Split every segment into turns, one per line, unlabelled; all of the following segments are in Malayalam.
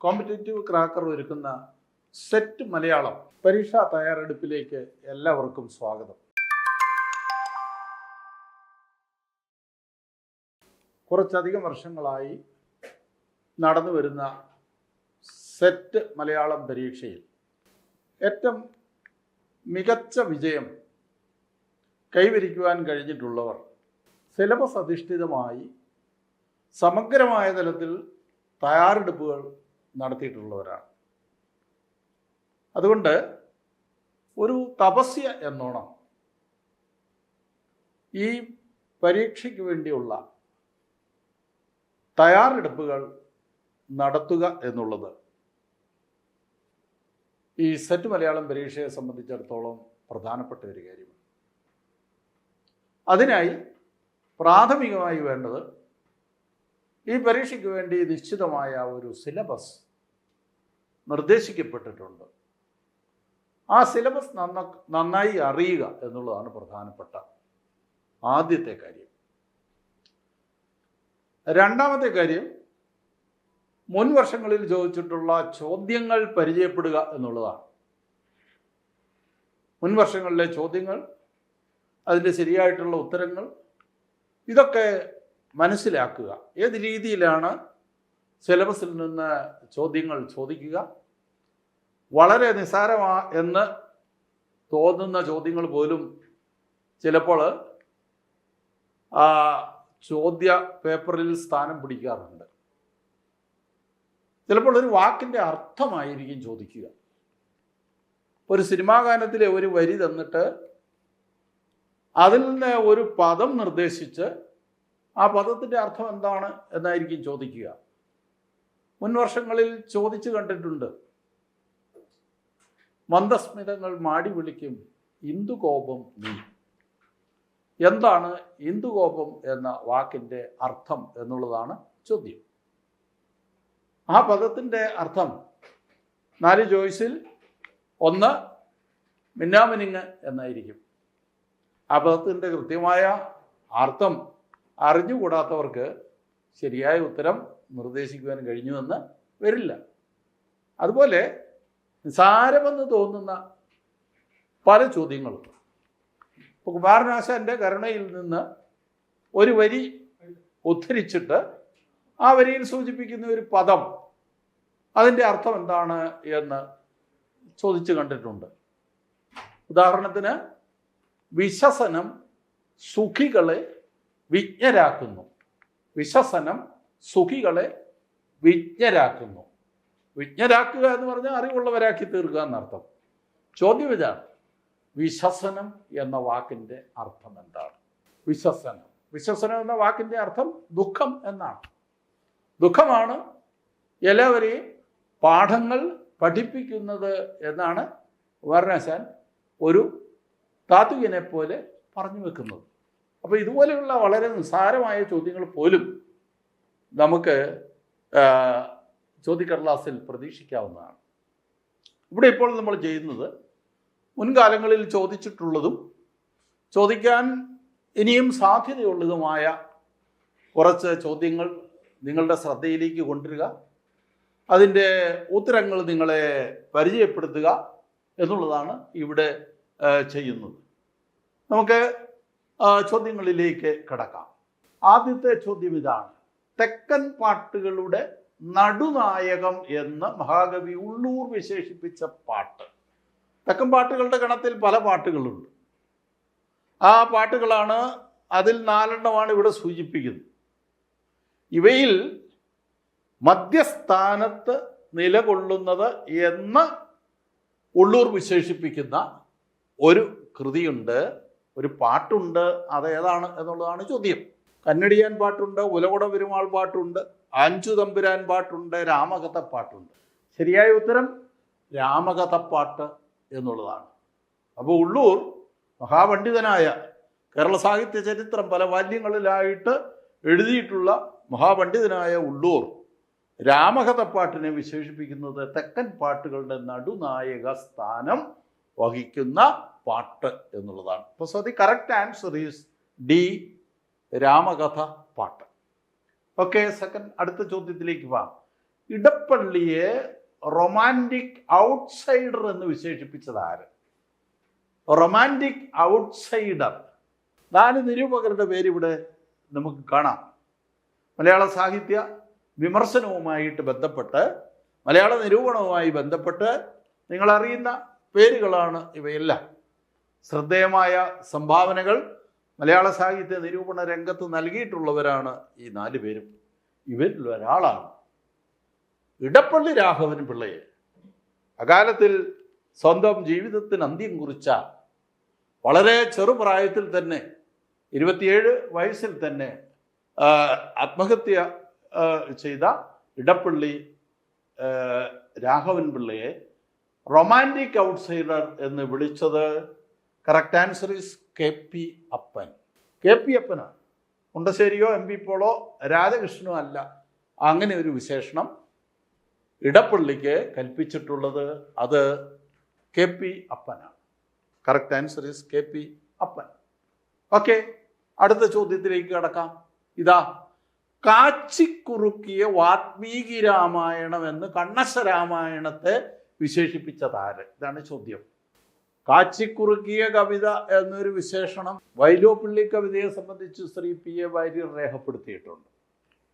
കോമ്പറ്റേറ്റീവ് ക്രാക്കർ ഒരുക്കുന്ന സെറ്റ് മലയാളം പരീക്ഷാ തയ്യാറെടുപ്പിലേക്ക് എല്ലാവർക്കും സ്വാഗതം. കുറച്ചധികം വർഷങ്ങളായി നടന്നു വരുന്ന സെറ്റ് മലയാളം പരീക്ഷയിൽ ഏറ്റവും മികച്ച വിജയം കൈവരിക്കുവാൻ കഴിഞ്ഞിട്ടുള്ളവർ സിലബസ് അധിഷ്ഠിതമായി സമഗ്രമായ തലത്തിൽ തയ്യാറെടുപ്പുകൾ നടത്തിയിട്ടുള്ളവരാണ്. അതുകൊണ്ട് ഒരു തപസ്യ എന്നോണം ഈ പരീക്ഷയ്ക്ക് വേണ്ടിയുള്ള തയ്യാറെടുപ്പുകൾ നടത്തുക എന്നുള്ളത് ഈ സെറ്റ് മലയാളം പരീക്ഷയെ സംബന്ധിച്ചിടത്തോളം പ്രധാനപ്പെട്ട ഒരു കാര്യമാണ്. അതിനായി പ്രാഥമികമായി വേണ്ടത് ഈ പരീക്ഷയ്ക്ക് വേണ്ടി നിശ്ചിതമായ ഒരു സിലബസ് നിർദ്ദേശിക്കപ്പെട്ടിട്ടുണ്ട്. ആ സിലബസ് നന്ന നന്നായി അറിയുക എന്നുള്ളതാണ് പ്രധാനപ്പെട്ട ആദ്യത്തെ കാര്യം. രണ്ടാമത്തെ കാര്യം മുൻ വർഷങ്ങളിൽ ചോദിച്ചിട്ടുള്ള ചോദ്യങ്ങൾ പരിചയപ്പെടുക എന്നുള്ളതാണ്. മുൻ വർഷങ്ങളിലെ ചോദ്യങ്ങൾ അതിന്റെ ശരിയായിട്ടുള്ള ഉത്തരങ്ങൾ ഇതൊക്കെ മനസ്സിലാക്കുക. ഏത് രീതിയിലാണ് സിലബസിൽ നിന്ന് ചോദ്യങ്ങൾ ചോദിക്കുക? വളരെ നിസ്സാരമാ എന്ന് തോന്നുന്ന ചോദ്യങ്ങൾ പോലും ചിലപ്പോൾ ആ ചോദ്യ പേപ്പറിൽ സ്ഥാനം പിടിക്കാറുണ്ട്. ചിലപ്പോൾ ഒരു വാക്കിന്റെ അർത്ഥമായിരിക്കും ചോദിക്കുക. ഒരു സിനിമാ ഗാനത്തിലെ ഒരു വരി തന്നിട്ട് അതിൽ നിന്ന് ഒരു പദം നിർദ്ദേശിച്ച് ആ പദത്തിന്റെ അർത്ഥം എന്താണ് എന്നായിരിക്കും ചോദിക്കുക. മുൻ വർഷങ്ങളിൽ ചോദിച്ചു കണ്ടിട്ടുണ്ട്. മന്ദസ്മിതങ്ങൾ മാടി വിളിക്കും ഇന്ദുകോപം നീ. എന്താണ് ഇന്ദുകോപം എന്ന വാക്കിന്റെ അർത്ഥം എന്നുള്ളതാണ് ചോദ്യം. ആ പദത്തിന്റെ അർത്ഥം നാല് ചോയ്സിൽ ഒന്ന് മിന്നാമിനിങ് എന്നായിരിക്കും. ആ പദത്തിന്റെ കൃത്യമായ അർത്ഥം അറിഞ്ഞുകൂടാത്തവർക്ക് ശരിയായ ഉത്തരം നിർദ്ദേശിക്കുവാൻ കഴിഞ്ഞുവെന്ന് വരില്ല. അതുപോലെ നിസാരമെന്ന് തോന്നുന്ന പല ചോദ്യങ്ങളും ഇപ്പോൾ കുമാരനാശാന്റെ കരുണയിൽ നിന്ന് ഒരു വരി ഉദ്ധരിച്ചിട്ട് ആ വരിയിൽ സൂചിപ്പിക്കുന്ന ഒരു പദം അതിന്റെ അർത്ഥം എന്താണ് എന്ന് ചോദിച്ചു കണ്ടിട്ടുണ്ട്. ഉദാഹരണത്തിന് വിശ്വസനം സുഖികളെ വിജ്ഞരാക്കുന്നു. വിശ്വസനം സുഖികളെ വിജ്ഞരാക്കുന്നു. വിജ്ഞരാക്കുക എന്ന് പറഞ്ഞാൽ അറിവുള്ളവരാക്കി തീർക്കുക എന്നർത്ഥം. ചോദ്യം ഇതാണ് വിശ്വസനം എന്ന വാക്കിന്റെ അർത്ഥം എന്താണ്? വിശ്വസനം. വിശ്വസനം എന്ന വാക്കിന്റെ അർത്ഥം ദുഃഖം എന്നാണ്. ദുഃഖമാണ് എല്ലാവരെയും പാഠങ്ങൾ പഠിപ്പിക്കുന്നത് എന്നാണ് വർണശാൻ ഒരു താത്വികനെ പോലെ പറഞ്ഞു വെക്കുന്നത്. അപ്പോൾ ഇതുപോലെയുള്ള വളരെ നിസ്സാരമായ ചോദ്യങ്ങൾ പോലും നമുക്ക് ചോദ്യക്കടലാസിൽ പ്രതീക്ഷിക്കാവുന്നതാണ്. ഇവിടെ ഇപ്പോൾ നമ്മൾ ചെയ്യുന്നത് മുൻകാലങ്ങളിൽ ചോദിച്ചിട്ടുള്ളതും ചോദിക്കാൻ ഇനിയും സാധ്യതയുള്ളതുമായ കുറച്ച് ചോദ്യങ്ങൾ നിങ്ങളുടെ ശ്രദ്ധയിലേക്ക് കൊണ്ടുവരിക. അതിന്റെ ഉത്തരങ്ങൾ നിങ്ങളെ പരിചയപ്പെടുത്തുക എന്നുള്ളതാണ് ഇവിടെ ചെയ്യുന്നത്. നമുക്ക് ചോദ്യങ്ങളിലേക്ക് കിടക്കാം. ആദ്യത്തെ ചോദ്യം ഇതാണ്. തെക്കൻ പാട്ടുകളുടെ നടുനായകം എന്ന് മഹാകവി ഉള്ളൂർ വിശേഷിപ്പിച്ച പാട്ട്. തെക്കൻ പാട്ടുകളുടെ ഗണത്തിൽ പല പാട്ടുകളുണ്ട്. ആ പാട്ടുകളാണ് അതിൽ നാലെണ്ണമാണ് ഇവിടെ സൂചിപ്പിക്കുന്നത്. ഇവയിൽ മധ്യസ്ഥാനത്ത് നിലകൊള്ളുന്നത് എന്ന് ഉള്ളൂർ വിശേഷിപ്പിക്കുന്ന ഒരു കൃതിയുണ്ട് ഒരു പാട്ടുണ്ട് അത് ഏതാണ് എന്നുള്ളതാണ് ചോദ്യം. കന്നഡിയാൻ പാട്ടുണ്ട് ഉലകുട പെരുമാൾ പാട്ടുണ്ട് അഞ്ചു തമ്പുരാൻ പാട്ടുണ്ട് രാമകഥ പാട്ടുണ്ട്. ശരിയായ ഉത്തരം? രാമകഥ പാട്ട് എന്നുള്ളതാണ്. അപ്പോൾ ഉള്ളൂർ മഹാപണ്ഡിതനായ കേരള സാഹിത്യ ചരിത്രം പല വാല്യങ്ങളിലായിട്ട് എഴുതിയിട്ടുള്ള മഹാപണ്ഡിതനായ ഉള്ളൂർ രാമകഥപ്പാട്ടിനെ വിശേഷിപ്പിക്കുന്നത് തെക്കൻ പാട്ടുകളുടെ നടുനായക സ്ഥാനം വഹിക്കുന്ന പാട്ട് എന്നുള്ളതാണ്. അപ്പോൾ so the correct answer is D Ramakatha Pattu. Okay second അടുത്ത ചോദ്യത്തിലേക്ക് വാ. ഇടപ്പള്ളിയെ റൊമാന്റിക് ഔട്ട്സൈഡർ എന്ന് വിശേഷിപ്പിച്ചത് ആര്? റൊമാന്റിക് ഔട്ട്സൈഡർ നാല് നിരൂപകരുടെ പേര് ഇവിടെ നമുക്ക് കാണാം. മലയാള സാഹിത്യ വിമർശനവുമായിട്ട് ബന്ധപ്പെട്ട് മലയാള നിരൂപണവുമായി ബന്ധപ്പെട്ട് നിങ്ങളറിയുന്ന പേരുകളാണ് ഇവയെല്ലാം. ശ്രദ്ധേയമായ സംഭാവനകൾ മലയാള സാഹിത്യ നിരൂപണ രംഗത്ത് നൽകിയിട്ടുള്ളവരാണ് ഈ നാല് പേരും. ഇവരിൽ ഒരാളാണ് ഇടപ്പള്ളി രാഘവൻ പിള്ളയെ. അകാലത്തിൽ സ്വന്തം ജീവിതത്തിന് അന്ത്യം കുറിച്ച വളരെ ചെറുപ്രായത്തിൽ തന്നെ ഇരുപത്തിയേഴ് വയസ്സിൽ തന്നെ ആത്മഹത്യ ചെയ്ത ഇടപ്പള്ളി രാഘവൻ പിള്ളയെ റൊമാന്റിക് ഔട്ട്സൈഡർ എന്ന് വിളിച്ചത് correct answer is K P Appan. K P അപ്പനാണ് മുണ്ടശ്ശേരിയോ എം പി പോളോ രാധാകൃഷ്ണനോ അല്ല. അങ്ങനെ ഒരു വിശേഷണം ഇടപ്പള്ളിക്ക് കൽപ്പിച്ചിട്ടുള്ളത് അത് K P അപ്പനാണ്. Correct answer is K P Appan. Okay അടുത്ത ചോദ്യത്തിലേക്ക് കടക്കാം. ഇതാ കാച്ചിക്കുറുക്കിയ വാത്മീകി രാമായണം എന്ന് കണ്ണശ രാമായണത്തെ വിശേഷിപ്പിച്ചതാര്? ഇതാണ് ചോദ്യം. കാച്ചിക്കുറുക്കിയ കവിത എന്നൊരു വിശേഷണം വൈലോപ്പിള്ളി കവിതയെ സംബന്ധിച്ച് ശ്രീ പി എ വാര്യർ രേഖപ്പെടുത്തിയിട്ടുണ്ട്.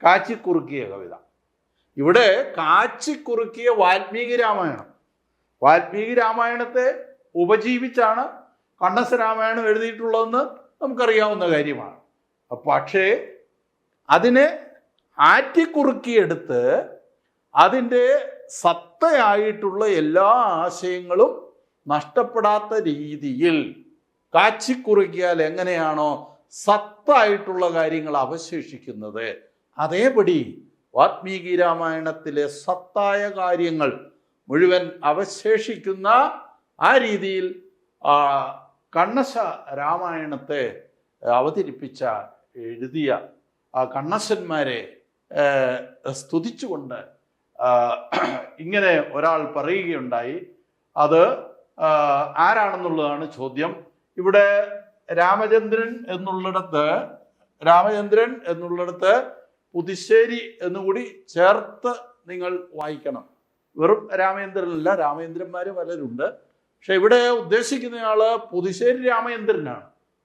കാച്ചിക്കുറുക്കിയ കവിത. ഇവിടെ കാച്ചിക്കുറുക്കിയ വാൽമീകി രാമായണം. വാൽമീകി രാമായണത്തെ ഉപജീവിച്ചാണ് കണ്ണസ രാമായണം എഴുതിയിട്ടുള്ളതെന്ന് നമുക്കറിയാവുന്ന കാര്യമാണ്. പക്ഷേ അതിനെ ആറ്റിക്കുറുക്കിയെടുത്ത് അതിന്റെ സത്തയായിട്ടുള്ള എല്ലാ ആശയങ്ങളും നഷ്ടപ്പെടാത്ത രീതിയിൽ കാച്ചിക്കുറിക്കിയാൽ എങ്ങനെയാണോ സത്തായിട്ടുള്ള കാര്യങ്ങൾ അവശേഷിക്കുന്നത്. അതേപടി വാത്മീകി രാമായണത്തിലെ സത്തായ കാര്യങ്ങൾ മുഴുവൻ അവശേഷിക്കുന്ന ആ രീതിയിൽ കണ്ണശ രാമായണത്തെ അവതരിപ്പിച്ച എഴുതിയ ആ കണ്ണശന്മാരെ സ്തുതിച്ചുകൊണ്ട് ഇങ്ങനെ ഒരാൾ പറയുകയുണ്ടായി. അത് ആരാണെന്നുള്ളതാണ് ചോദ്യം. ഇവിടെ രാമചന്ദ്രൻ എന്നുള്ളിടത്ത് രാമചന്ദ്രൻ എന്നുള്ളിടത്ത് പുതുശ്ശേരി എന്നുകൂടി ചേർത്ത് നിങ്ങൾ വായിക്കണം. വെറും രാമചന്ദ്രനല്ല രാമചന്ദ്രന്മാർ പലരുണ്ട്. പക്ഷെ ഇവിടെ ഉദ്ദേശിക്കുന്നയാൾ പുതുശ്ശേരി രാമചന്ദ്രനാണ്.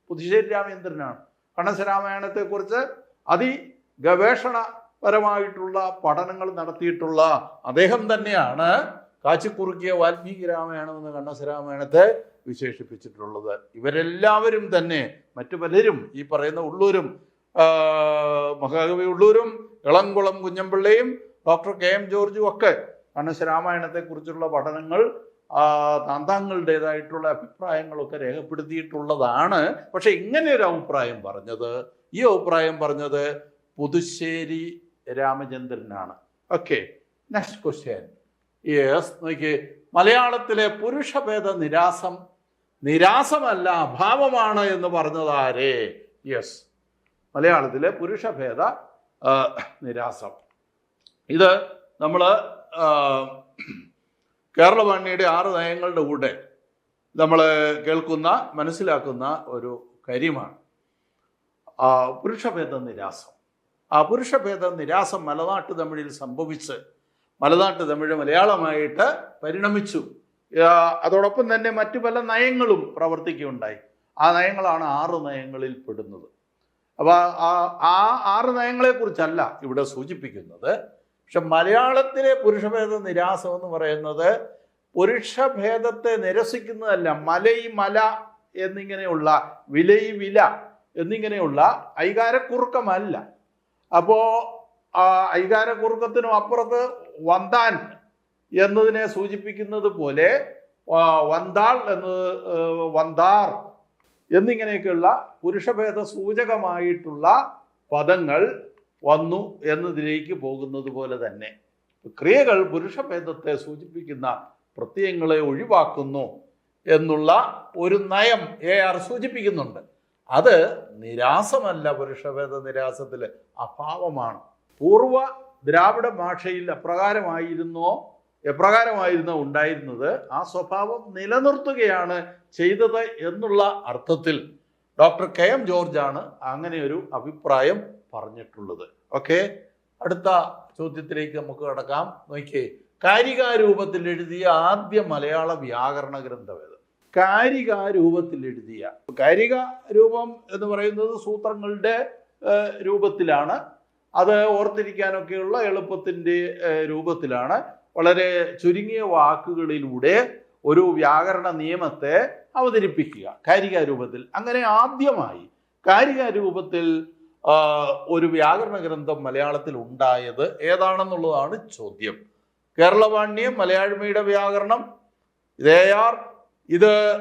പുതുശ്ശേരി രാമചന്ദ്രനാണ്. കണസരാമായണത്തെക്കുറിച്ച് രാമായണത്തെക്കുറിച്ച് അതി ഗവേഷണപരമായിട്ടുള്ള പഠനങ്ങൾ നടത്തിയിട്ടുള്ള അദ്ദേഹം തന്നെയാണ് കാച്ചിക്കുറുക്കിയ വാൽമീകി രാമായണമെന്ന് കണ്ണസരാമായണത്തെ കണ്ണസ രാമായണത്തെ വിശേഷിപ്പിച്ചിട്ടുള്ളത്. ഇവരെല്ലാവരും തന്നെ മറ്റു പലരും ഈ പറയുന്ന ഉള്ളൂരും മഹാകവി ഉള്ളൂരും ഇളംകുളം കുഞ്ഞമ്പിള്ളയും ഡോക്ടർ കെ എം ജോർജും ഒക്കെ കണ്ണശരാമായണത്തെക്കുറിച്ചുള്ള പഠനങ്ങൾ താന്താങ്ങളുടേതായിട്ടുള്ള അഭിപ്രായങ്ങളൊക്കെ രേഖപ്പെടുത്തിയിട്ടുള്ളതാണ്. പക്ഷെ ഇങ്ങനെ ഒരു അഭിപ്രായം പറഞ്ഞത് ഈ അഭിപ്രായം പറഞ്ഞത് പുതുശ്ശേരി രാമചന്ദ്രനാണ്. ഓക്കെ നെക്സ്റ്റ് ക്വസ്റ്റ്യൻ യെസ് നോക്കി മലയാളത്തിലെ പുരുഷഭേദ നിരാസം നിരാസമല്ല അഭാവമാണ് എന്ന് പറഞ്ഞത് ആരേ? യെസ് മലയാളത്തിലെ പുരുഷഭേദ നിരാസം. ഇത് നമ്മൾ കേരളവാണിയുടെ ആറ് നയങ്ങളുടെ കൂടെ നമ്മൾ കേൾക്കുന്ന മനസ്സിലാക്കുന്ന ഒരു കാര്യമാണ്. പുരുഷഭേദ നിരാസം. ആ പുരുഷഭേദ നിരാസം മലനാട്ട് തമിഴിൽ സംഭവിച്ച് മലനാട്ട് തമിഴ് മലയാളമായിട്ട് പരിണമിച്ചു. അതോടൊപ്പം തന്നെ മറ്റു പല നയങ്ങളും പ്രവർത്തിക്കുകയുണ്ടായി. ആ നയങ്ങളാണ് ആറ് നയങ്ങളിൽ പെടുന്നത്. അപ്പോൾ ആ ആറ് നയങ്ങളെക്കുറിച്ചല്ല ഇവിടെ സൂചിപ്പിക്കുന്നത്. പക്ഷെ മലയാളത്തിലെ പുരുഷഭേദ നിരാസം എന്ന് പറയുന്നത് പുരുഷഭേദത്തെ നിരസിക്കുന്നതല്ല മലൈ മല എന്നിങ്ങനെയുള്ള വിലൈ വില എന്നിങ്ങനെയുള്ള ഐകാരക്കുറുക്കമല്ല. അപ്പോൾ ആ ഐകാരക്കുറുക്കത്തിനും അപ്പുറത്ത് വന്താൻ എന്നതിനെ സൂചിപ്പിക്കുന്നത് പോലെ വന്താൾ എന്നത് വന്താർ എന്നിങ്ങനെയൊക്കെയുള്ള പുരുഷഭേദ സൂചകമായിട്ടുള്ള പദങ്ങൾ വന്നു എന്നതിലേക്ക് പോകുന്നത് പോലെ തന്നെ. ക്രിയകൾ പുരുഷഭേദത്തെ സൂചിപ്പിക്കുന്ന പ്രത്യയങ്ങളെ ഒഴിവാക്കുന്നു എന്നുള്ള ഒരു നയം എ ആർ സൂചിപ്പിക്കുന്നുണ്ട്. അത് നിരാസമല്ല പുരുഷഭേദ നിരാസത്തിലെ അഭാവമാണ്. പൂർവ ദ്രാവിഡ ഭാഷയിൽ അപ്രകാരമായിരുന്നോ എപ്രകാരമായിരുന്നോ ഉണ്ടായിരുന്നത് ആ സ്വഭാവം നിലനിർത്തുകയാണ് ചെയ്തത് എന്നുള്ള അർത്ഥത്തിൽ ഡോക്ടർ കെ എം ജോർജാണ് അങ്ങനെ ഒരു അഭിപ്രായം പറഞ്ഞിട്ടുള്ളത്. ഓക്കെ അടുത്ത ചോദ്യത്തിലേക്ക് നമുക്ക് കടക്കാം. നോക്കിയേ കാരികാരൂപത്തിൽ എഴുതിയ ആദ്യ മലയാള വ്യാകരണ ഗ്രന്ഥം ഏത്? കാരികാരൂപത്തിൽ എഴുതിയ. കാരിക രൂപം എന്ന് പറയുന്നത് സൂത്രങ്ങളുടെ രൂപത്തിലാണ്. അത് ഓർത്തിരിക്കാനൊക്കെയുള്ള എളുപ്പത്തിന്റെ രൂപത്തിലാണ്. വളരെ ചുരുങ്ങിയ വാക്കുകളിലൂടെ ഒരു വ്യാകരണ നിയമത്തെ അവതരിപ്പിക്കുക. കാരിക രൂപത്തിൽ അങ്ങനെ ആദ്യമായി കാരിക രൂപത്തിൽ ഒരു വ്യാകരണ ഗ്രന്ഥം മലയാളത്തിൽ ഉണ്ടായത് ഏതാണെന്നുള്ളതാണ് ചോദ്യം. കേരളവാണ്യം മലയാഴ്മയുടെ വ്യാകരണം ഇതേയാർ ഇത്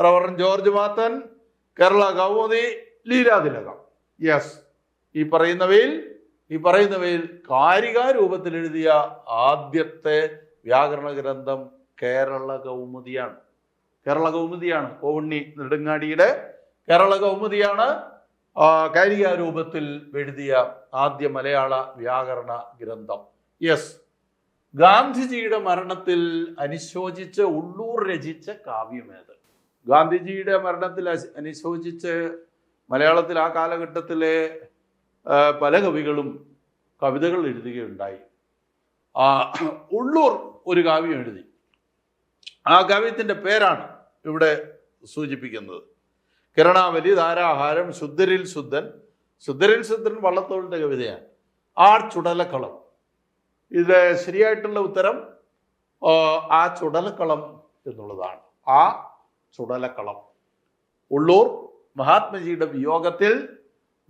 റവറൻ ജോർജ് മാത്തൻ കേരള കൗമുദി ലീലാതിലകം. യെസ്. ഈ പറയുന്നവയിൽ ഈ പറയുന്നവയിൽ കാരികാരൂപത്തിൽ എഴുതിയ ആദ്യത്തെ വ്യാകരണ ഗ്രന്ഥം കേരള കൗമുദിയാണ്. കേരള കൗമുദിയാണ്. കോവണ്ണി നെടുങ്ങാടിയുടെ കേരള കൗമുദിയാണ് കാരികാരൂപത്തിൽ എഴുതിയ ആദ്യ മലയാള വ്യാകരണ ഗ്രന്ഥം. യെസ്. ഗാന്ധിജിയുടെ മരണത്തിൽ അനുശോചിച്ച് ഉള്ളൂർ രചിച്ച കാവ്യമേത് ഗാന്ധിജിയുടെ മരണത്തിൽ അനുശോചിച്ച് മലയാളത്തിൽ ആ കാലഘട്ടത്തിലെ പല കവികളും കവിതകൾ എഴുതുകയുണ്ടായി. ആ, ഉള്ളൂർ ഒരു കാവ്യം എഴുതി. ആ കാവ്യത്തിന്റെ പേരാണ് ഇവിടെ സൂചിപ്പിക്കുന്നത്. കിരണാവലി ധാരാഹാരം ശുദ്ധരിൽ ശുദ്ധൻ. ശുദ്ധരിൽ ശുദ്ധൻ വള്ളത്തോളിന്റെ കവിതയാണ്. ആ ചുടലക്കളം. ഇത് ശരിയായിട്ടുള്ള ഉത്തരം ആ, ചുടലക്കളം എന്നുള്ളതാണ്. ആ ചുടലക്കളം. ഉള്ളൂർ മഹാത്മജിയുടെ വിയോഗത്തിൽ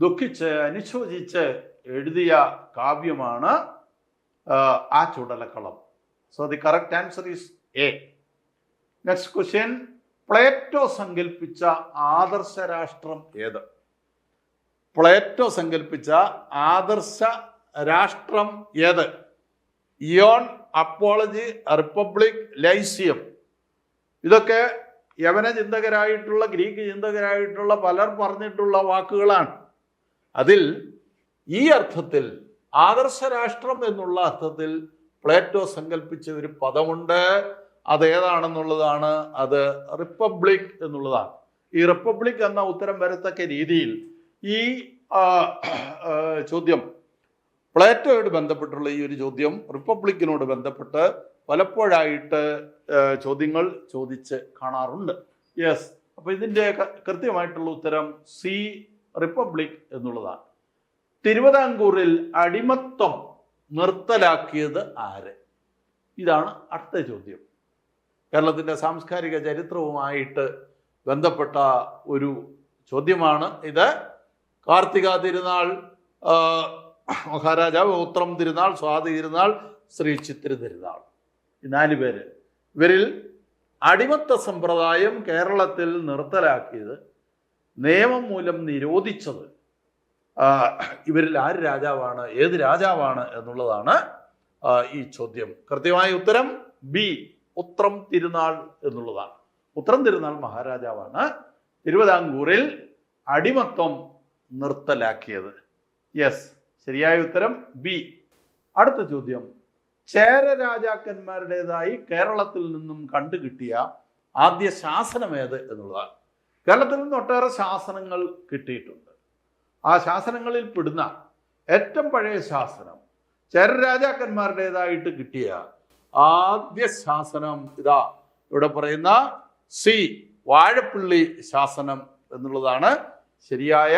ദുഃഖിച്ച് അനുശോചിച്ച് എഴുതിയ കാവ്യമാണ് ആ, Chudalakkalam. So the correct answer is A next question Plato സങ്കല്പിച്ച ആദർശ രാഷ്ട്രം ഏത്? പ്ലേറ്റോ സങ്കല്പിച്ച ആദർശ രാഷ്ട്രം ഏത്? Ion Apology Republic Lyceum. ഇതൊക്കെ യവന ചിന്തകരായിട്ടുള്ള ഗ്രീക്ക് ചിന്തകരായിട്ടുള്ള പലർ പറഞ്ഞിട്ടുള്ള വാക്കുകളാണ്. അതിൽ ഈ അർത്ഥത്തിൽ ആദർശ രാഷ്ട്രം എന്നുള്ള അർത്ഥത്തിൽ പ്ലേറ്റോ സങ്കല്പിച്ച ഒരു പദമുണ്ട്. അതേതാണെന്നുള്ളതാണ് അത് റിപ്പബ്ലിക് എന്നുള്ളതാണ്. ഈ റിപ്പബ്ലിക് എന്ന ഉത്തരം വരത്തക്ക രീതിയിൽ ഈ ചോദ്യം പ്ലേറ്റോയോട് ബന്ധപ്പെട്ടുള്ള ഈ ഒരു ചോദ്യം റിപ്പബ്ലിക്കിനോട് ബന്ധപ്പെട്ട് പലപ്പോഴായിട്ട് ചോദ്യങ്ങൾ ചോദിച്ച് കാണാറുണ്ട്. യെസ്. അപ്പോൾ ഇതിന്റെ കൃത്യമായിട്ടുള്ള ഉത്തരം സി റിപ്പബ്ലിക് എന്നുള്ളതാണ്. തിരുവിതാംകൂറിൽ അടിമത്വം നിർത്തലാക്കിയത് ആര്? ഇതാണ് അടുത്ത ചോദ്യം. കേരളത്തിന്റെ സാംസ്കാരിക ചരിത്രവുമായിട്ട് ബന്ധപ്പെട്ട ഒരു ചോദ്യമാണ് ഇത്. കാർത്തിക തിരുനാൾ മഹാരാജാവ് ഉത്രം തിരുനാൾ സ്വാതി തിരുനാൾ ശ്രീ ചിത്തിരി തിരുനാൾ. ഈ നാല് പേര്. ഇവരിൽ അടിമത്ത സമ്പ്രദായം കേരളത്തിൽ നിർത്തലാക്കിയത് നിയമം മൂലം നിരോധിച്ചത് ഇവരിൽ ആര് രാജാവാണ് ഏത് രാജാവാണ് എന്നുള്ളതാണ് ഈ ചോദ്യം. കൃത്യമായ ഉത്തരം ബി ഉത്രം തിരുനാൾ എന്നുള്ളതാണ്. ഉത്രം തിരുനാൾ മഹാരാജാവാണ് തിരുവിതാംകൂറിൽ അടിമത്വം നിർത്തലാക്കിയത്. യെസ് ശരിയായ ഉത്തരം ബി. അടുത്ത ചോദ്യം. ചേര രാജാക്കന്മാരുടേതായി കേരളത്തിൽ നിന്നും കണ്ടുകിട്ടിയ ആദ്യ ശാസനം എന്നുള്ളതാണ്. കേരളത്തിൽ നിന്ന് ഒട്ടേറെ ശാസനങ്ങൾ കിട്ടിയിട്ടുണ്ട്. ആ ശാസനങ്ങളിൽ പെടുന്ന ഏറ്റവും പഴയ ശാസനം ചരരാജാക്കന്മാരുടേതായിട്ട് കിട്ടിയ ആദ്യ ശാസനം ഇതാ. ഇവിടെ പറയുന്ന സി വാഴപ്പള്ളി ശാസനം എന്നുള്ളതാണ് ശരിയായ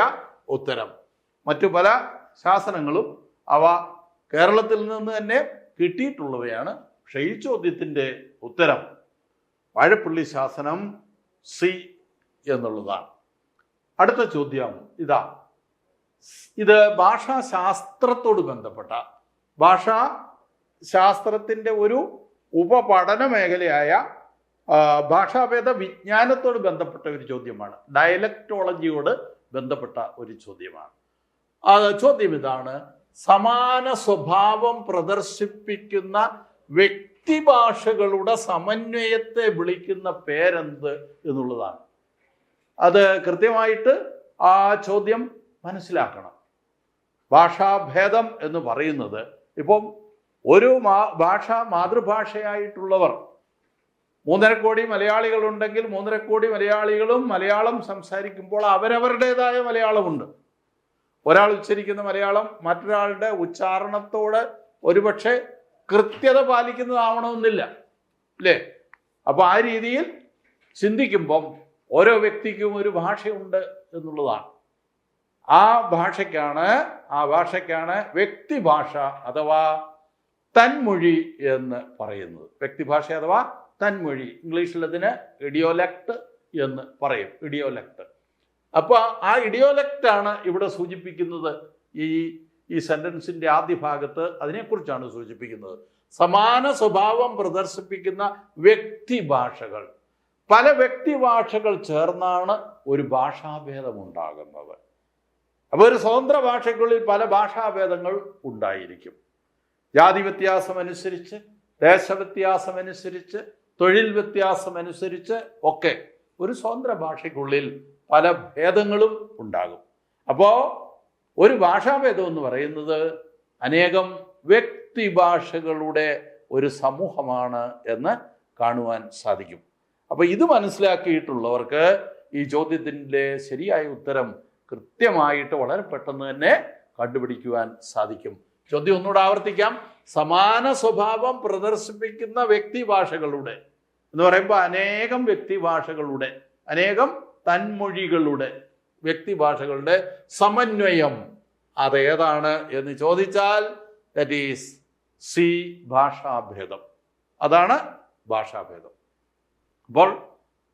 ഉത്തരം. മറ്റു പല ശാസനങ്ങളും അവ കേരളത്തിൽ നിന്ന് തന്നെ കിട്ടിയിട്ടുള്ളവയാണ്. പക്ഷേ ഈ ചോദ്യത്തിന്റെ ഉത്തരം വാഴപ്പള്ളി ശാസനം സി എന്നുള്ളതാണ്. അടുത്ത ചോദ്യം ഇതാ. ഇത് ഭാഷാശാസ്ത്രത്തോട് ബന്ധപ്പെട്ട ഭാഷാ ശാസ്ത്രത്തിന്റെ ഒരു ഉപപഠന മേഖലയായ ഭാഷാഭേദ വിജ്ഞാനത്തോട് ബന്ധപ്പെട്ട ഒരു ചോദ്യമാണ്. ഡയലക്ടോളജിയോട് ബന്ധപ്പെട്ട ഒരു ചോദ്യമാണ്. ചോദ്യം ഇതാണ്. സമാന സ്വഭാവം പ്രദർശിപ്പിക്കുന്ന വ്യക്തിഭാഷകളുടെ സമന്വയത്തെ വിളിക്കുന്ന പേരെന്ത് എന്നുള്ളതാണ്. അത് കൃത്യമായിട്ട് ആ ചോദ്യം മനസ്സിലാക്കണം. ഭാഷാഭേദം എന്ന് പറയുന്നത് ഇപ്പം ഒരു മാ ഭാഷ മാതൃഭാഷയായിട്ടുള്ളവർ മൂന്നര കോടി മലയാളികളുണ്ടെങ്കിൽ മൂന്നര കോടി മലയാളികളും മലയാളം സംസാരിക്കുമ്പോൾ അവരവരുടേതായ മലയാളമുണ്ട്. ഒരാൾ ഉച്ചരിക്കുന്ന മലയാളം മറ്റൊരാളുടെ ഉച്ചാരണത്തോട് ഒരുപക്ഷെ കൃത്യത പാലിക്കുന്നതാവണമെന്നില്ല. അല്ലേ? അപ്പോൾ ആ രീതിയിൽ ചിന്തിക്കുമ്പം ഓരോ വ്യക്തിക്കും ഒരു ഭാഷയുണ്ട് എന്നുള്ളതാണ്. ആ ഭാഷയ്ക്കാണ് ആ ഭാഷയ്ക്കാണ് വ്യക്തിഭാഷ അഥവാ തന്മൊഴി എന്ന് പറയുന്നത്. വ്യക്തിഭാഷ അഥവാ തന്മൊഴി. ഇംഗ്ലീഷിൽ അതിന് ഇഡിയോലക്ട് എന്ന് പറയും. ഇഡിയോലക്ട്. അപ്പോൾ ആ ഇഡിയോലക്റ്റ് ആണ് ഇവിടെ സൂചിപ്പിക്കുന്നത്. ഈ ഈ സെന്റൻസിന്റെ ആദ്യ ഭാഗത്ത് അതിനെക്കുറിച്ചാണ് സൂചിപ്പിക്കുന്നത്. സമാന സ്വഭാവം പ്രദർശിപ്പിക്കുന്ന വ്യക്തിഭാഷകൾ. പല വ്യക്തിഭാഷകൾ ചേർന്നാണ് ഒരു ഭാഷാഭേദം ഉണ്ടാകുന്നത് അപ്പോൾ ഒരു സ്വതന്ത്ര ഭാഷയ്ക്കുള്ളിൽ പല ഭാഷാഭേദങ്ങൾ ഉണ്ടായിരിക്കും. ജാതി വ്യത്യാസം അനുസരിച്ച് ദേശവ്യത്യാസം അനുസരിച്ച് തൊഴിൽ വ്യത്യാസം അനുസരിച്ച് ഒക്കെ ഒരു സ്വതന്ത്ര ഭാഷയ്ക്കുള്ളിൽ പല ഭേദങ്ങളും ഉണ്ടാകും. അപ്പോൾ ഒരു ഭാഷാഭേദം എന്ന് പറയുന്നത് അനേകം വ്യക്തിഭാഷകളുടെ ഒരു സമൂഹമാണ് എന്ന് കാണുവാൻ സാധിക്കും. അപ്പോൾ ഇത് മനസ്സിലാക്കിയിട്ടുള്ളവർക്ക് ഈ ചോദ്യത്തിന്റെ ശരിയായ ഉത്തരം കൃത്യമായിട്ട് വളരെ പെട്ടെന്ന് തന്നെ കണ്ടുപിടിക്കുവാൻ സാധിക്കും. ചോദ്യം ഒന്നുകൂടെ ആവർത്തിക്കാം. സമാന സ്വഭാവം പ്രദർശിപ്പിക്കുന്ന വ്യക്തിഭാഷകളുടെ എന്ന് പറയുമ്പോൾ അനേകം വ്യക്തിഭാഷകളുടെ അനേകം തന്മൊഴികളുടെ വ്യക്തിഭാഷകളുടെ സമന്വയം അതേതാണ് എന്ന് ചോദിച്ചാൽ ദറ്റ് ഈസ് സി ഭാഷാഭേദം. അതാണ് ഭാഷാഭേദം. അപ്പോൾ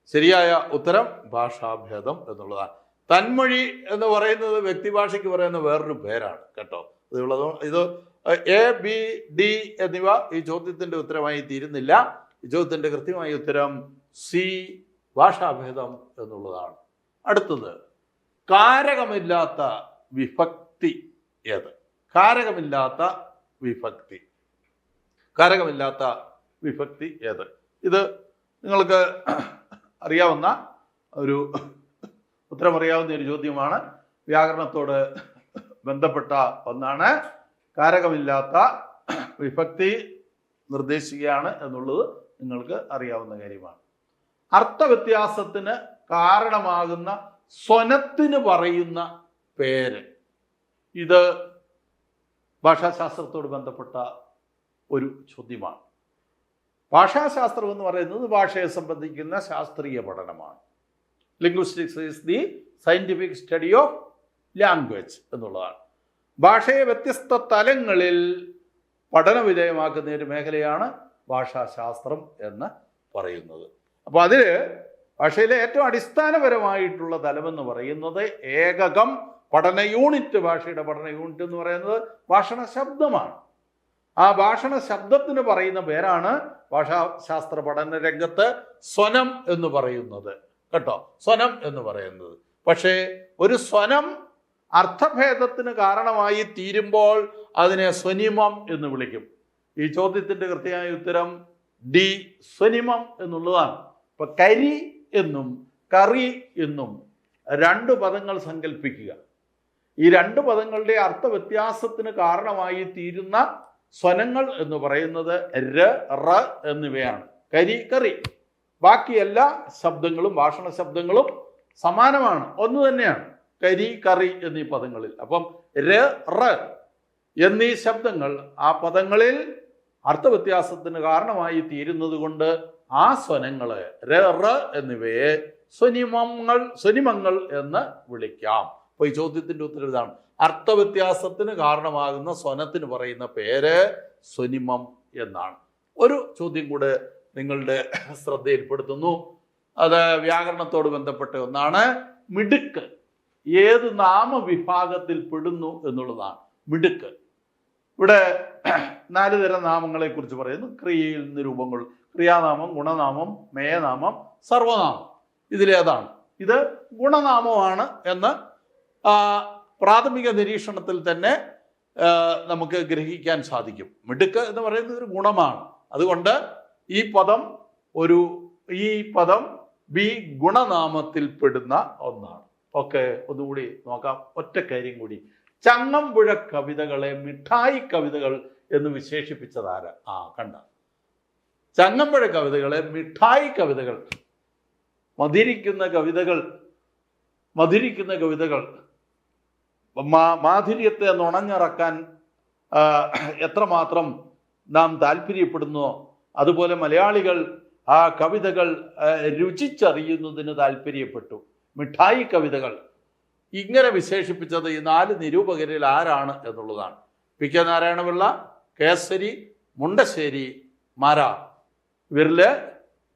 ശരിയായ ഉത്തരം ഭാഷാഭേദം എന്നുള്ളതാണ്. തന്മൊഴി എന്ന് പറയുന്നത് വ്യക്തിഭാഷയ്ക്ക് പറയുന്ന വേറൊരു പേരാണ് കേട്ടോ. ഇതുള്ളത് ഇത് എ ബി ഡി എന്നിവ ഈ ചോദ്യത്തിന്റെ ഉത്തരമായി തീരുന്നില്ല. ഈ ചോദ്യത്തിന്റെ കൃത്യമായ ഉത്തരം സി ഭാഷാഭേദം എന്നുള്ളതാണ്. അടുത്തത് കാരകമില്ലാത്ത വിഭക്തി ഏത്? കാരകമില്ലാത്ത വിഭക്തി. കാരകമില്ലാത്ത വിഭക്തി ഏത്? ഇത് നിങ്ങൾക്ക് അറിയാവുന്ന ഒരു ഉത്തരം അറിയാവുന്ന ഒരു ചോദ്യമാണ്. വ്യാകരണത്തോട് ബന്ധപ്പെട്ട ഒന്നാണ്. കാരകമില്ലാത്ത വിഭക്തി നിർദ്ദേശിക്കുകയാണ് എന്നുള്ളത് നിങ്ങൾക്ക് അറിയാവുന്ന കാര്യമാണ്. അർത്ഥവ്യത്യാസത്തിന് കാരണമാകുന്ന സ്വനത്തിന് പറയുന്ന പേര്. ഇത് ഭാഷാശാസ്ത്രത്തോട് ബന്ധപ്പെട്ട ഒരു ചോദ്യമാണ്. ഭാഷാശാസ്ത്രം എന്ന് പറയുന്നത് ഭാഷയെ സംബന്ധിക്കുന്ന ശാസ്ത്രീയ പഠനമാണ്. Linguistics is the scientific study of language എന്നുള്ളതാണ്. ഭാഷയെ വ്യത്യസ്ത തലങ്ങളിൽ പഠന വിധേയമാക്കുന്ന ഒരു മേഖലയാണ് ഭാഷാശാസ്ത്രം എന്ന് പറയുന്നത്. അപ്പോൾ അതിൽ ഭാഷയിലെ ഏറ്റവും അടിസ്ഥാനപരമായിട്ടുള്ള തലമെന്ന് പറയുന്നത് ഏകകം പഠന യൂണിറ്റ് ഭാഷയുടെ പഠന യൂണിറ്റ് എന്ന് പറയുന്നത് ഭാഷണ ശബ്ദമാണ്. ആ ഭാഷണ ശബ്ദത്തിന് പറയുന്ന പേരാണ് ഭാഷാശാസ്ത്ര പഠന രംഗത്ത് സ്വനം എന്ന് പറയുന്നത്. കേട്ടോ? സ്വനം എന്ന് പറയുന്നത്. പക്ഷേ ഒരു സ്വനം അർത്ഥഭേദത്തിന് കാരണമായി തീരുമ്പോൾ അതിനെ സ്വനിമം എന്ന് വിളിക്കും. ഈ ചോദ്യത്തിന്റെ കൃത്യമായ ഉത്തരം ഡി സ്വനിമം എന്നുള്ളതാണ്. ഇപ്പൊ കരി എന്നും കറി എന്നും രണ്ട് പദങ്ങൾ സങ്കല്പിക്കുക ഈ രണ്ട് പദങ്ങളുടെ അർത്ഥവ്യത്യാസത്തിന് കാരണമായി തീരുന്ന സ്വനങ്ങൾ എന്ന് പറയുന്നത് ര റ എന്നിവയാണ്. കരി കറി. ബാക്കി എല്ലാ ശബ്ദങ്ങളും ഭാഷണ ശബ്ദങ്ങളും സമാനമാണ്. ഒന്ന് തന്നെയാണ്. കരി കറി എന്നീ പദങ്ങളിൽ. അപ്പം ര റ എന്നീ ശബ്ദങ്ങൾ ആ പദങ്ങളിൽ അർത്ഥവ്യത്യാസത്തിന് കാരണമായി തീരുന്നത് കൊണ്ട് ആ സ്വനങ്ങൾ ര റ എന്നിവയെ സ്വനിമങ്ങൾ സ്വനിമങ്ങൾ എന്ന് വിളിക്കാം. അപ്പൊ ഈ ചോദ്യത്തിന്റെ ഉത്തരം ഇതാണ്. അർത്ഥവ്യത്യാസത്തിന് കാരണമാകുന്ന സ്വനത്തിന് പറയുന്ന പേര് സ്വനിമം എന്നാണ്. ഒരു ചോദ്യം കൂടെ നിങ്ങളുടെ ശ്രദ്ധയിൽപ്പെടുത്തുന്നു. അത് വ്യാകരണത്തോട് ബന്ധപ്പെട്ട ഒന്നാണ്. മിടുക്ക് ഏത് നാമവിഭാഗത്തിൽ പെടുന്നു എന്നുള്ളതാണ്. മിടുക്ക്. ഇവിടെ നാല് തരം നാമങ്ങളെ കുറിച്ച് പറയുന്നു. ക്രിയയിൽ നിന്ന് രൂപങ്ങൾ. ക്രിയാനാമം ഗുണനാമം മേയനാമം സർവനാമം. ഇതിലേതാണ്. ഇത് ഗുണനാമമാണ് എന്ന് പ്രാഥമിക നിരീക്ഷണത്തിൽ തന്നെ നമുക്ക് ഗ്രഹിക്കാൻ സാധിക്കും. മിടുക്ക് എന്ന് പറയുന്നത് ഒരു ഗുണമാണ്. അതുകൊണ്ട് ഈ പദം ഒരു ഈ പദം ബി ഗുണനാമത്തിൽ പെടുന്ന ഒന്നാണ്. ഓക്കെ ഒന്നുകൂടി നോക്കാം. ഒറ്റ കാര്യം കൂടി. ചങ്ങമ്പുഴ കവിതകളെ മിഠായി കവിതകൾ എന്ന് വിശേഷിപ്പിച്ചതാര? ആ കണ്ട. ചങ്ങമ്പുഴ കവിതകളെ മിഠായി കവിതകൾ. മധുരിക്കുന്ന കവിതകൾ. മധുരിക്കുന്ന കവിതകൾ. മാധുര്യത്തെ നുണഞ്ഞിറക്കാൻ എത്രമാത്രം നാം താല്പര്യപ്പെടുന്നോ അതുപോലെ മലയാളികൾ ആ കവിതകൾ രുചിച്ചറിയുന്നതിന് താല്പര്യപ്പെട്ടു. മിഠായി കവിതകൾ. ഇങ്ങനെ വിശേഷിപ്പിച്ചത് ഈ നാല് നിരൂപകരിൽ ആരാണ് എന്നുള്ളതാണ്. പി കെ നാരായണപിള്ള കേസരി മുണ്ടശ്ശേരി മാര. ഇവരിൽ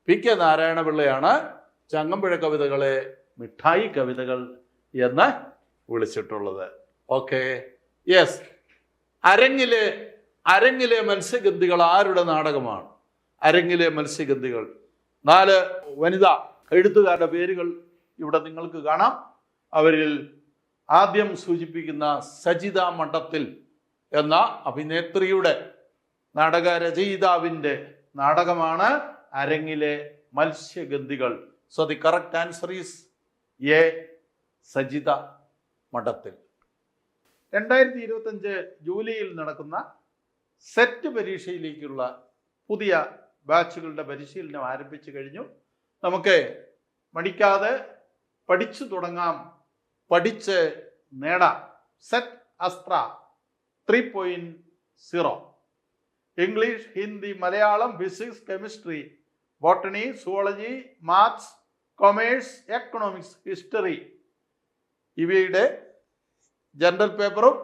പി കെ നാരായണപിള്ളയാണ് ചങ്ങമ്പുഴ കവിതകളെ മിഠായി കവിതകൾ എന്ന് വിളിച്ചിട്ടുള്ളത്. ഓക്കെ യെസ് അരങ്ങിലെ അരങ്ങിലെ മത്സ്യഗന്ധികൾ ആരുടെ നാടകമാണ്? അരങ്ങിലെ മത്സ്യഗന്ധികൾ. നാല് വനിതാ എഴുത്തുകാരുടെ പേരുകൾ ഇവിടെ നിങ്ങൾക്ക് കാണാം. അവരിൽ ആദ്യം സൂചിപ്പിക്കുന്ന സജിത മഠത്തിൽ എന്ന അഭിനേത്രിയുടെ നാടക രചയിതാവിന്റെ നാടകമാണ് Arangile Matsyagandhikal. So the correct answer is A Sajitha. Madathil. രണ്ടായിരത്തി ഇരുപത്തഞ്ച് ജൂലൈയിൽ നടക്കുന്ന സെറ്റ് പരീക്ഷയിലേക്കുള്ള പുതിയ ബാച്ചുകളുടെ പരിശീലനം ആരംഭിച്ചു കഴിഞ്ഞു. നമുക്ക് മടിക്കാതെ പഠിച്ചു തുടങ്ങാം. പഠിച്ച് നേടാം. SET Astra three point zero English Hindi Malayalam physics chemistry botany zoology maths commerce economics history ഇവയുടെ ജനറൽ പേപ്പറും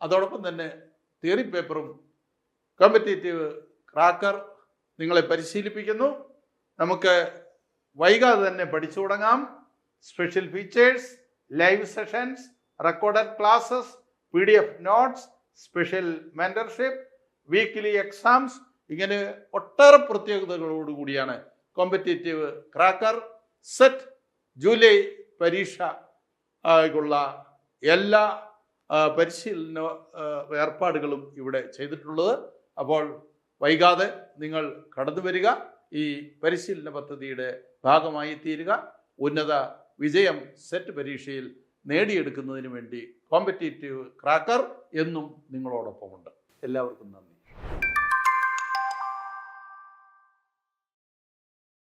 അതോടൊപ്പം തന്നെ തിയറി പേപ്പറും കോമ്പറ്റേറ്റീവ് ക്രാക്കർ നിങ്ങളെ പരിശീലിപ്പിക്കുന്നു. നമുക്ക് വൈകാതെ തന്നെ പഠിച്ചു തുടങ്ങാം. Special features live sessions recorded classes P D F notes special mentorship weekly exams ഇങ്ങനെ ഒട്ടേറെ പ്രത്യേകതകളോടുകൂടിയാണ് കോമ്പറ്റേറ്റീവ് ക്രാക്കർ സെറ്റ് ജൂലൈ പരീക്ഷ ആയുള്ള എല്ലാ പരിശീലന ഏർപ്പാടുകളും ഇവിടെ ചെയ്തിട്ടുള്ളത്. അപ്പോൾ വൈകാതെ നിങ്ങൾ കടന്നു വരിക. ഈ പരിശീലന പദ്ധതിയുടെ ഭാഗമായി തീരുക. ഉന്നത വിജയം സെറ്റ് പരീക്ഷയിൽ നേടിയെടുക്കുന്നതിന് വേണ്ടി കോമ്പറ്റേറ്റീവ് ക്രാക്കർ എന്നും നിങ്ങളോടൊപ്പമുണ്ട്. എല്ലാവർക്കും നന്ദി.